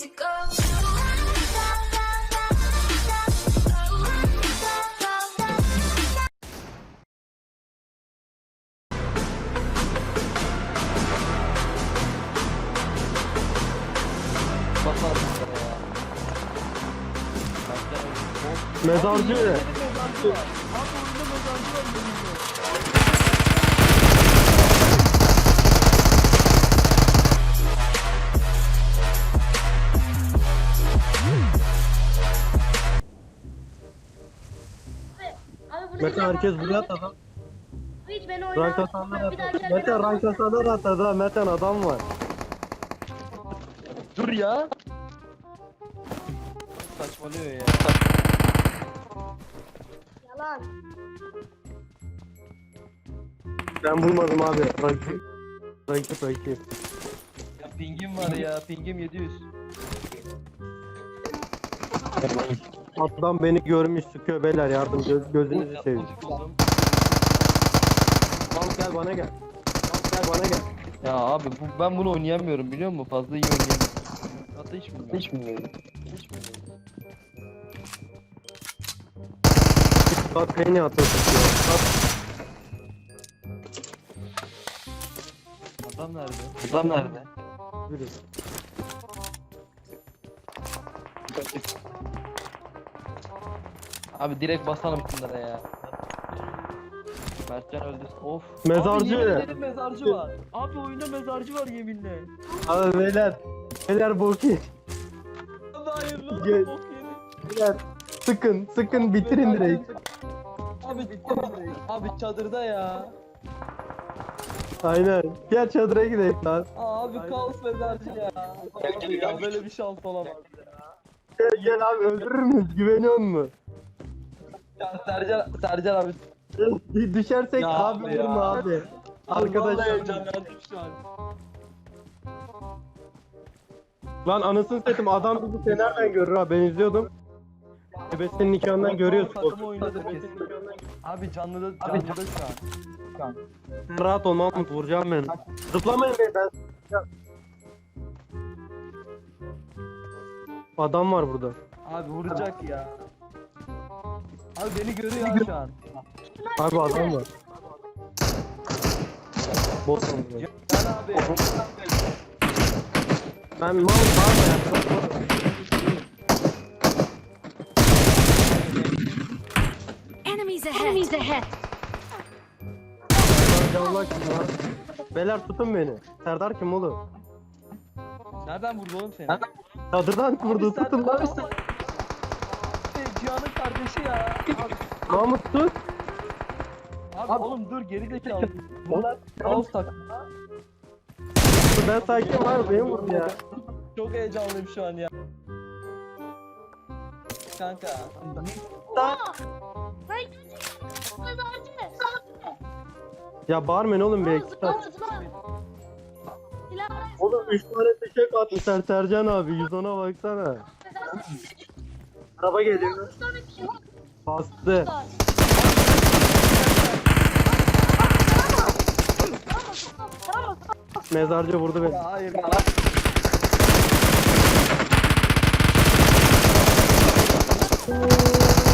easy go. Bakalım ya. Mezarcı. Mete herkes buraya atladı. Hiç beni Rank atanlar Bir daha atladı. içeride Mete rank atanlar atladı ha. Mete adam var. Dur ya. Saçmalıyor ya. Yalan. Ben bulmadım abi. Rakip. Rakip rakip. ya pingim var ya. Pingim 700. Adam beni görmüş sıkıyor beyler yardım göz, gözünüzü seveyim. Al gel bana gel. Al gel bana gel. Ya abi bu, ben bunu oynayamıyorum biliyor musun? Fazla iyi oynayamıyorum. Hatta hiç bilmiyorum. Hiç bilmiyorum. Hiç bilmiyorum. Bak beni atıyorsun ya. Adam nerede? Adam nerede? Yürü. Abi direkt basalım şunlara ya. Mertcan öldü. Of. Mezarcı. Abi yemin ederim mezarcı var. Abi oyunda mezarcı var yeminle. Abi beyler. Beyler boki. Abi hayırlı Gel. olsun bok yeri. Beyler. Sıkın sıkın bitirin direkt. Abi bitirin direkt. Abi çadırda ya. Aynen. Gel çadıra gidelim lan. Abi kaos mezarcı ya. Abi ya böyle bir şans olamaz. Gel, gel abi öldürür müyüz? Güveniyor musun? Ya Sercan, Sercan abi. Düşersek Ya abi ya. vurma abi. Vallahi Arkadaşlar. heyecanlandım şu an. Lan anasını satayım adam bizi fenerden görür ha ben izliyordum. Ebesinin nikahından görüyorsun. Takımı oynadı kesin. Abi canlıda, canlıda şu an. Sen rahat ol Mahmut vuracağım beni. Zıplamayın be ben. Adam var burada. Abi vuracak ya. Abi beni görüyor ha şu an. Abi adam var. Bot sandım. Can abi. Ben Mahmut bağırma ya. Enemies ahead. Enemies ahead. Allah kim lan? Beyler tutun beni. Serdar kim oğlum? Nereden vurdu oğlum seni? Çadırdan vurdu tutun lan. abi sen- Abi Cihan'ın kardeşi ya. Abi, Mahmut tut. abi, oğlum dur geri zekalı. Bunlar kaos takım. Ben sakin var beni vurdu ya. Çok heyecanlıyım şu an ya. Kanka. Mezarcı. Ya bağırmayın oğlum bırak. Oğlum 3 tane fişek atmışlar Sercan abi 110'a baksana. Araba geliyor. Şey. Bastı. Mezarcı vurdu beni. Hayır ya.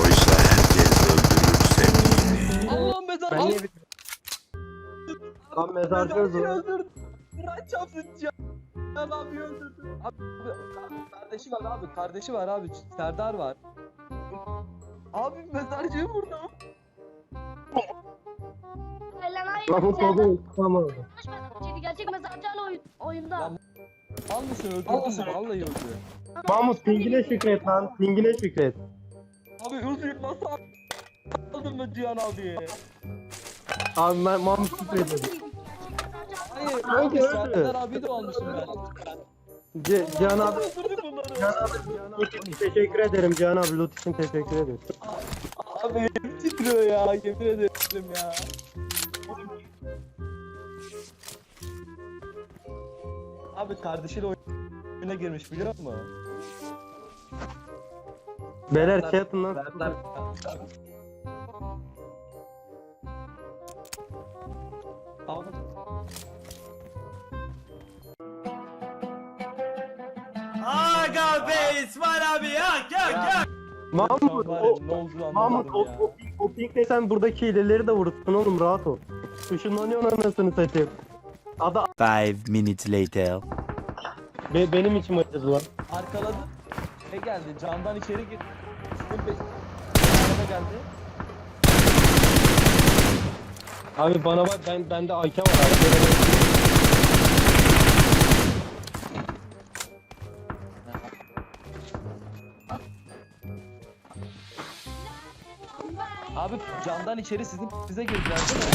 Oysa herkes öldürür sevdiğini. Allah'ım mezar. Ben niye bir... Lan mezarcı Mezarcıyı öldü. öldürdü. Çarpsın Abi. Abi, abi kardeşi var abi kardeşi var abi Serdar var. Abi mezarcıyı vurdu. Elenay. Mahmut oldu. Tamam. Gerçek mezarcı hala oyun, oyunda. Ya- Al mısın öldürdün mü? Vallahi öldü. Mahmut pingine şükret lan. Pingine şükret. Abi özür nasıl aldın mı Cihan abi? Abi ben Mahmut şükret dedim. Abi öldü? Serdar abi de almışım ben. C Cihan abi. Bunları. Cihan abi. İçin teşekkür ederim Cihan abi. Loot için teşekkür ederim. Abi elim titriyor ya yemin ederim ya. Abi kardeşiyle oyuna girmiş biliyor musun? Beyler şey atın lan. Serdar. Be İsmail abi yak yak yak. Mahmut o, ne Mahmut o, o, o pinkle sen buradaki hileleri de vurursun oğlum rahat ol. Işınlanıyorsun anasını satayım. Ada Five minutes later. be, benim içim acıdı lan. Arkaladı. Ne geldi? Camdan içeri gir. Sizin peş... Araba geldi. Abi bana bak ben bende AK var abi. Abi camdan içeri sizin bize girdiler değil mi?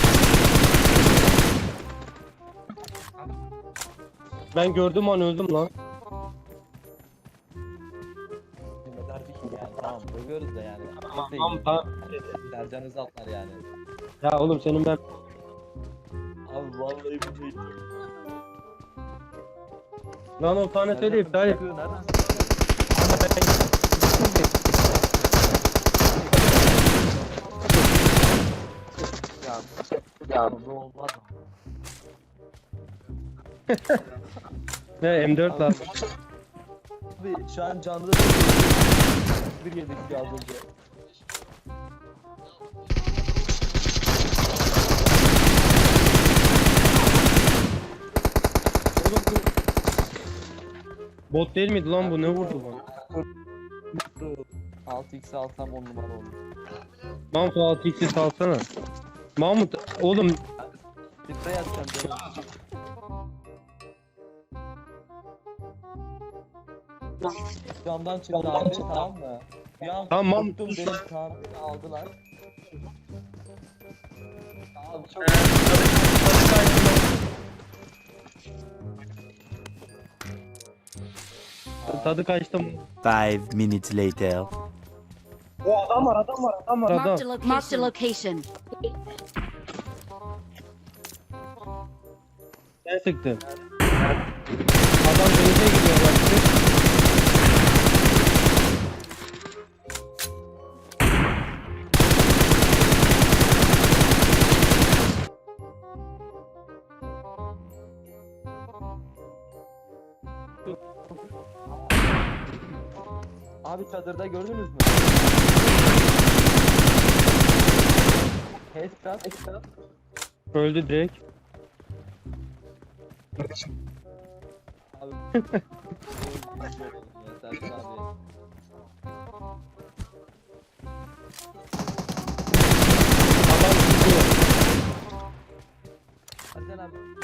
Ben gördüm an öldüm lan. Ne derdik ki yani tamam dövüyoruz da yani. Tamam tamam tamam. Sercan Özaltlar yani. Ya oğlum senin ben Abi vallahi bu şey. lan o tane söyle iptal et. Nereden ya bu olmaz mı? Ne M4 lazım. Abi şu an canlı bir yedik ya az önce. Oğlum bu Bot değil miydi lan bu ne vurdu bana? 6x alsam 10 numara olur. Mahmut 6x'i salsana. Mahmut oğlum Sprey atacağım canım. Camdan çıktı abi tamam mı? Bir an Tamam. korktum benim tahmini aldılar. Abi çok tadı kaçtı. Five minutes later. O adam var adam var adam var adam. Marked a. Marked a location. Sen sıktın. Adam denize gidiyor bak. Çadırda gördünüz mü? Headshot, headshot. Öldü direkt. Abi.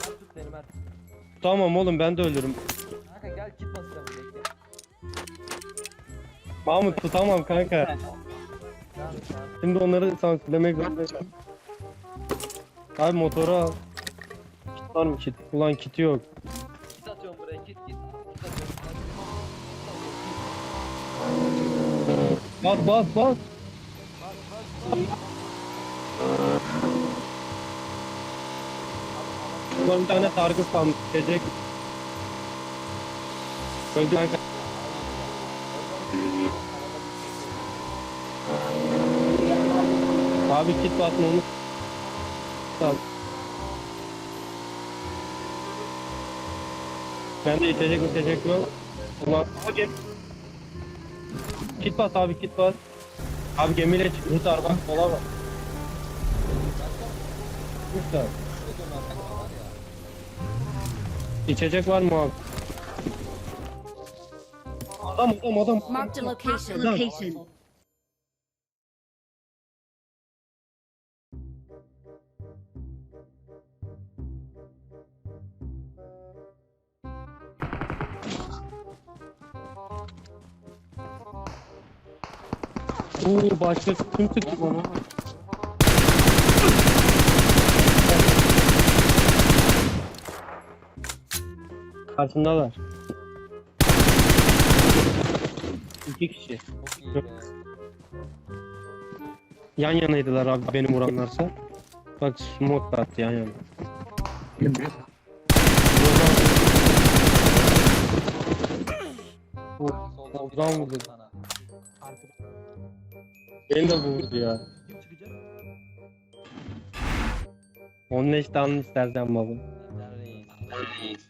Tut beni. Tamam oğlum ben de ölürüm. Kanka gel basacağım bekle. Mahmut tutamam kanka. Şimdi onları sansürlemek zorundayım. Abi motoru al. Kit var mı kit? Ulan kiti yok. Kit atıyorum buraya kit kit. Kit atıyorum. Bas bas bas. Ulan bir tane sargı sandık. Öldü kanka. Abi kit basmamız lazım. Ben de içecek içecek yok. Ulan abi. Kit bas abi kit bas. Abi gemiyle çıkmışlar bak sola bak. Çıkmışlar. İçecek var mı abi? Adam adam adam. Marked a location. Adam. Location. Oo başka kim sıktı bana? Karşındalar. İki kişi. Çok iyi be. Yan yanaydılar abi benim vuranlarsa. Bak smoke da attı yan yana. Soldan Oradan vurdu. sana. Beni de vurdu ya. Kim çıkacak? Onun işte alın istersen baba. Sercan Reis.